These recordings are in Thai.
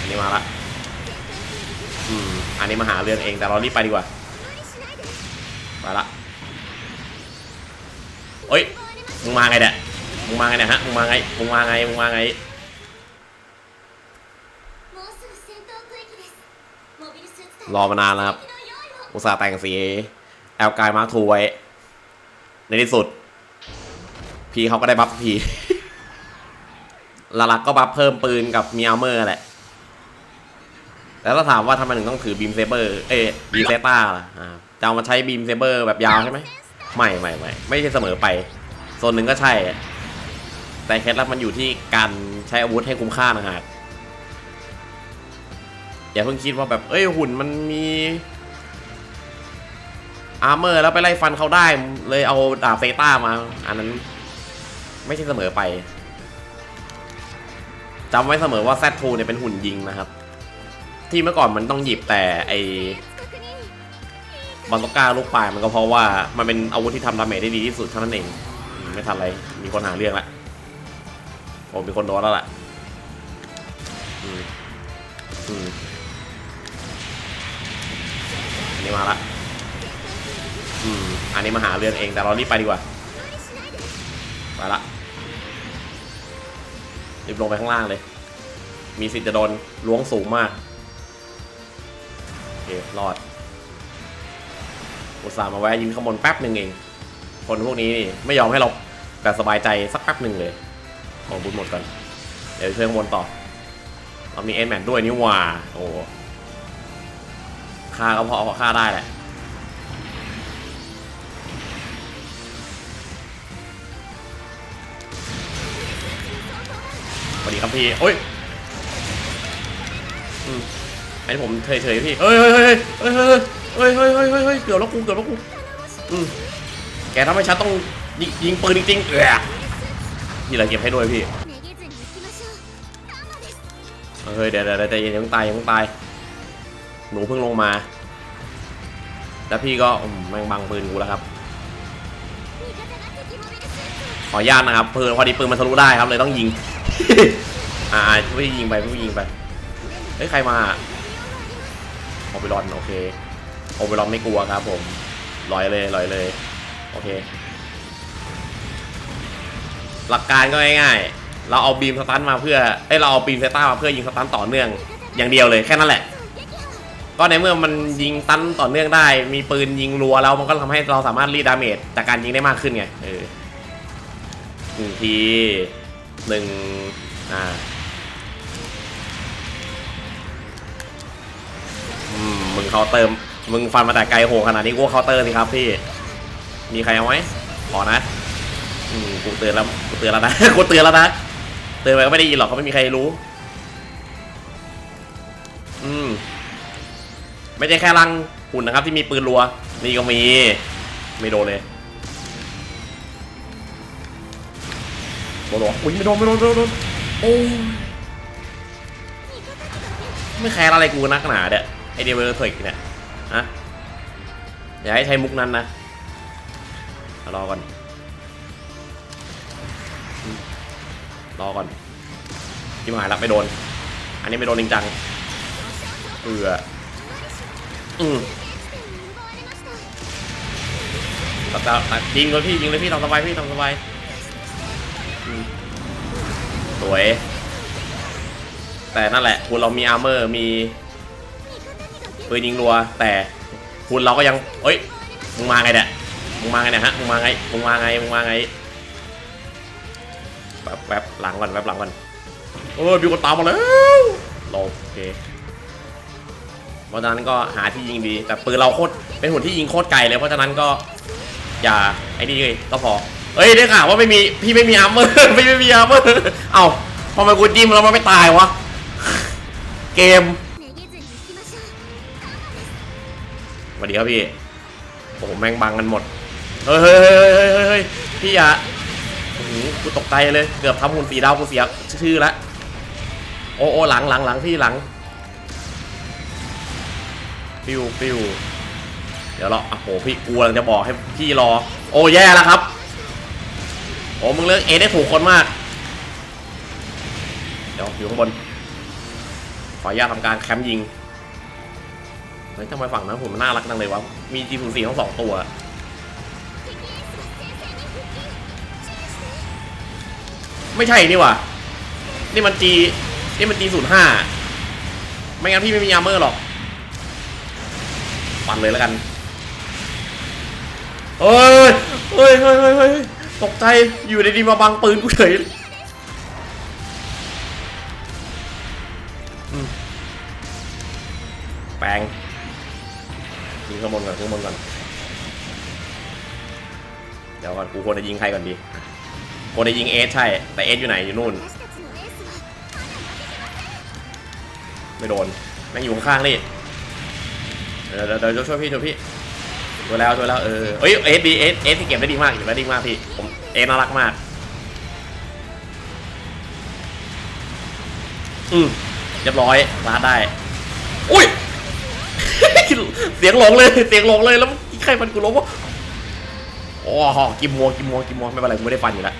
อันนี้มาละอืมอันนี้มาหาเรื่องเองแต่เรารีบไปดีกว่าไปละเอ้ยมึงมาไงเนี่ยมึงมาไงเนี่ยฮะมึงมาไงมึงมาไงมึงมาไงรอมานานแล้วครับ อุตส่าห์แต่งสีแอลกายมาถูไว้ ในที่สุด พี่เขาก็ได้บัฟสักทีลาลักก็บัฟเพิ่มปืนกับมีอัลเมอร์แหละ แล้วถ้าถามว่าทำไมถึงต้องถือบีมเซเบอร์ เอ้บีมเซต้าล่ะจะเอามาใช้บีมเซเบอร์แบบยาวใช่ไหม ไม่ไม่ไม่ไม่ใช่เสมอไป โซนหนึ่งก็ใช่ แต่เคล็ดลับมันอยู่ที่การใช้อาวุธให้คุ้มค่านะฮะอย่าเพิ่งคิดว่าแบบ เอ้ยหุ่นมันมีอาร์เมอร์แล้วไปไล่ฟันเขาได้เลยเอาดาบเซต้ามา อันนั้น ไม่ใช่เสมอไปจำไว้เสมอว่าแซดทูเนี่ยเป็นหุ่นยิงนะครับ ที่เมื่อก่อนมันต้องหยิบแต่ไอบอลตก้าลูกปลายมันก็เพราะว่ามันเป็นอาวุธที่ทำดาเมจได้ดีที่สุดเท่านั้นเอง ไม่ทันไรมีคนหาเรื่องละผมมีคนโดนแล้วล่ะอันนี้มาละอืมอันนี้มาหาเรื่องเองแต่เรารีบไปดีกว่า ไปละ รีบลงไปข้างล่างเลย มีสิทธิ์จะโดนล้วงสูงมาก โอเค รอด อุตส่าห์มาแวะยิงข้างบนแป๊บหนึ่งเอง คนพวกนี้นี่ไม่ยอมให้เราแบบสบายใจสักแป๊บหนึ่งเลย ของบุญหมดก่อน เดี๋ยวช่วยข้างบนต่อ เรามีเอ็นแมนด้วยนี่หว่า โอ้ค่าก็พอพอค่าได้แหละ สวัสดีครับพี่โอ้ยอันนี้ผมเฉยๆพี่เฮ้ยเฮ้ยเฮ้ยเฮ้ยเฮ้ยเฮ้ยเฮ้ยเฮ้ยยเกือบแล้วกูเกือบแล้วกูแกทำไม่ชัดต้องยิงปืนจริงๆเออนี่เราเก็บให้ด้วยพี่เฮ้ยเดี๋ยวเดี๋ยวใจเย็นยังตายยังตายหนูเพิ่งลงมา แล้วพี่ก็แม่งบังปืนกูแล้วครับขออนุญาตนะครับปืนพอดีปืนมันทะลุได้ครับเลยต้องยิง อ่าพี่ยิงไปพี่ยิงไป เฮ้ย ใครมาโอเปรอนโอเคโอเปรอนไม่กลัวครับผมลอยเลยลอยเลย โอเค หลักการก็ง่ายๆ เราเอาบีมสตันมาเพื่อเอ้ยเราเอาบีมเซต้ามาเพื่อยิงสตันต่อเนื่อง อย่างเดียวเลยแค่นั้นแหละ ก็ในเมื่อมันยิงตันต่อเนื่องได้ มีปืนยิงรัวแล้วมันก็ทำให้เราสามารถรีดดาเมจจากการยิงได้มากขึ้นไง เออหนึ่งที หนึ่งอ่าอืมมึงเคาเติม มึงฟันมาแต่ไกลโหขนาดนี้กูเคาน์เตอร์สิครับพี่ มีใครเอาไหมขอนะ อืมกูเตือนแล้วกูเตือนแล้วนะ กูเตือนแล้วนะเตือนไปก็ไม่ได้ยินหรอกเขาไม่มีใครรู้ อืม ไม่ใช่แค่รังหุ่นนะครับ ที่มีปืนรัว นี่ก็มี ไม่โดนเลย ตัวอุ้ยไม่โดนไม่โดนโดนโอ้ไม่แคร์อะไรกูนักหนาเด้อไอเดเวลเทอร์เนี่ยฮะอย่าให้ใช้มุกนั้นนะรอก่อนรอก่อนที่มาหายรับไม่โดน อันนี้ไม่โดนจริงจังเอืออืมตัดตัดยิงเลยพี่ยิงเลยพี่ทำสบายพี่ทำสบาย สวย แต่นั่นแหละคุณเรามีอาร์เมอร์มีปืนยิงรัว แต่คุณเราก็ยังเอ้ยมึงมาไงเนี่ยมึงมาไงเนี่ยฮะมึงมาไงมึงมาไงมึงมาไงแบบแบบหลังก่อนแบบหลังก่อนเออมีคนตามมาแล้วเราโอเคเพราะฉะนั้นก็หาที่ยิงดี แต่ปืนเราโคตรเป็นหุ่นที่ยิงโคตรไกลเลยเพราะฉะนั้นก็อย่าไอ้นี่เลยก็พอ เฮ้ยได้ข่ะว่าไม่มีพี่ไม่มีอาร์เมอร์พี่ไม่มีอาร์เมอร์เอ้าพอมากูจิ้มแล้วมันไม่ตายวะเกมสวัสดีครับพี่โอ้โหแม่งบังกันหมดเฮ้ยเฮ้ยเฮ้ยเฮ้ยพี่อย่าโอ้โหกูตกใจเลยเกือบทำหุ่นสีดาวกูเสียชื่อละโอ้โอหลังหลังหลังพี่หลังปิวปิวเดี๋ยวรอโอ้โหพี่กลัวจะบอกให้พี่รอ โอ้แย่แล้วครับ อ้อ้มึงเลือกเอได้ถูกคนมาก เดี๋ยวอยู่ข้างบน ขออนุญาตทำการแคมป์ยิง เฮ้ยทำไมฝั่งนั้นผมมันน่ารักจังเลยวะ มีจีศูสีทั้งสองตัว ไม่ใช่นี่วะนี่มันจี นี่มันจีศูนย์ห้าไม่งั้นพี่ไม่มีอาร์เมอร์หรอกปั่นเลยแล้วกันเฮ้ยเฮ้ยเฮ้ยเฮ้ย ตกใจอยู่ในดีมาบังปืนกูเฉยแปลงยิงข้างบนก่อนข้างบนก่อน เดี๋ยวก่อนกูควรจะยิงใครก่อนดีควรจะยิงเอสใช่ แต่เอสอยู่ไหนอยู่นู่น ไม่โดนแม่งอยู่ข้างๆนี่ เดี๋ยเดี๋ยวเดี๋ยวช่วยพี่ช่วยพี่ ช่วแล้วช่วแล้วเออเอ้ยเอสดีเอสเอสที่เก็บได้ดีมากเก็บได้ดีมากพี่ผมเอสน่ารักมาก อืมเรียบร้อยลาดได้ อุ้ย เสียงหลงเลยเสียงหลงเลยแล้วใครมันกูล้มวะโอ้โหกิมมัวกิมมัวกิมมัวไม่เป็นไรกูไม่ได้ฟันอยู่แล้ว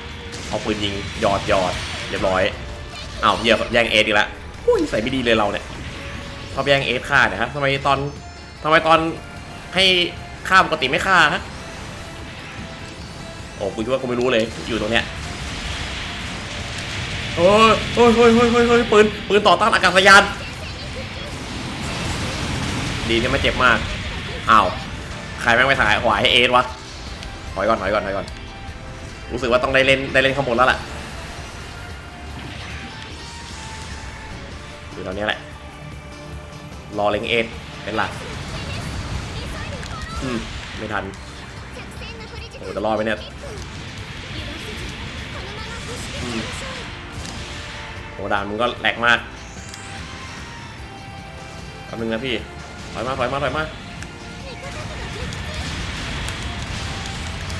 เอาปืนยิงหยอดหยอดเรียบร้อยอ้าวเหี้ยแย่งเอสอีกแล้วอุ้ยใส่ไม่ดีเลยเราเนี่ยชอบแย่งเอสฆ่าเนี่ยฮะทำไมตอนทำไมตอนให้ ฆ่าปกติไม่ฆ่าฮะโอ้กูคิดว่ากูไม่รู้เลย อยู่ตรงเนี้ยโอ้ยโอ้ยโอ้ยโอ้ยโอ้ยโอ้ยปืน ปืนต่อต้านอากาศยาน ดีที่ไม่เจ็บมาก อ้าวใครแม่งไปถ่ายหวายให้เอสวะถอยก่อนถอยก่อนถอยก่อน รู้สึกว่าต้องได้เล่นได้เล่นข้างบนแล้วแหละอยู่ตอนนี้ยแหละ รอเล็งเอสเป็นหลัก ไม่ทันโอ้จะรอดไหมเนี่ยโอ้ด่านมึงก็แหลกมากแป๊บนึงนะพี่ถอยมาถอยมาถอยมา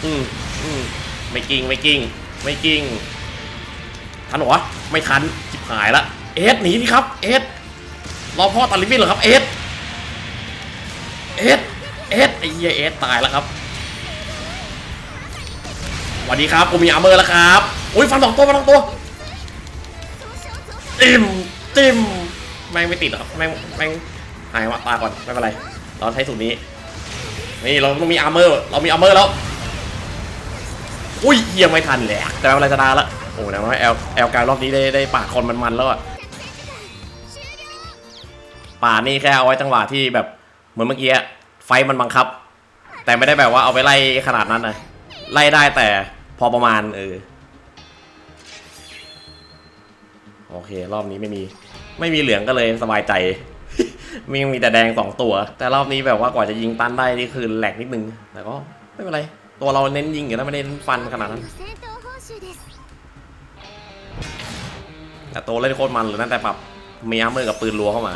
อืมอืมไม่กิ้งไม่กิ้งไม่กิ้งทันหรอไม่ทันจิบหายละเอสหนีดิครับ เอสรอพ่อตัดลิฟต์เหรอครับ เอสเอส อสไอ้เหี้ยเอสตายแล้วครับสวัสดีครับผมมีอาร์เมอร์แล้วครับอุ้ยฟันสองตัวฟันสองตัวจิ้มจิ้มแม่งไม่ติดหรอกครับแม่งแม่งหายวะตาก่อนไม่เป็นไรเราใช้สูตรนี้นี่เราต้องมีอาร์เมอร์เรามีอาร์เมอร์แล้วอุ้ยเฮียไม่ทันแหละแต่ไม่เป็นไรชนะละโอ้นะว่าแอลแอลการรอบนี้ได้ได้ปาดคนมันๆแล้วอะป่าดนี่แค่เอาไว้จังหวะที่แบบเหมือนเมื่อกี้อะ ไฟมันบังคับ แต่ไม่ได้แบบว่าเอาไปไล่ขนาดนั้นนะไล่ได้แต่พอประมาณเออโอเค รอบนี้ไม่มี ไม่มีเหลืองก็เลยสบายใจ มีมีแต่แดงสองตัว แต่รอบนี้แบบว่ากว่าจะยิงตันได้นี่คือแหลกนิดนึง แต่ก็ไม่เป็นไร ตัวเราเน้นยิงอยู่แล้วไม่เน้นฟันขนาดนั้น แต่ตัวเล่นโคตรมันเลยนั่นแต่ปรับเมียาร์เมอร์กับปืนรัวเข้ามา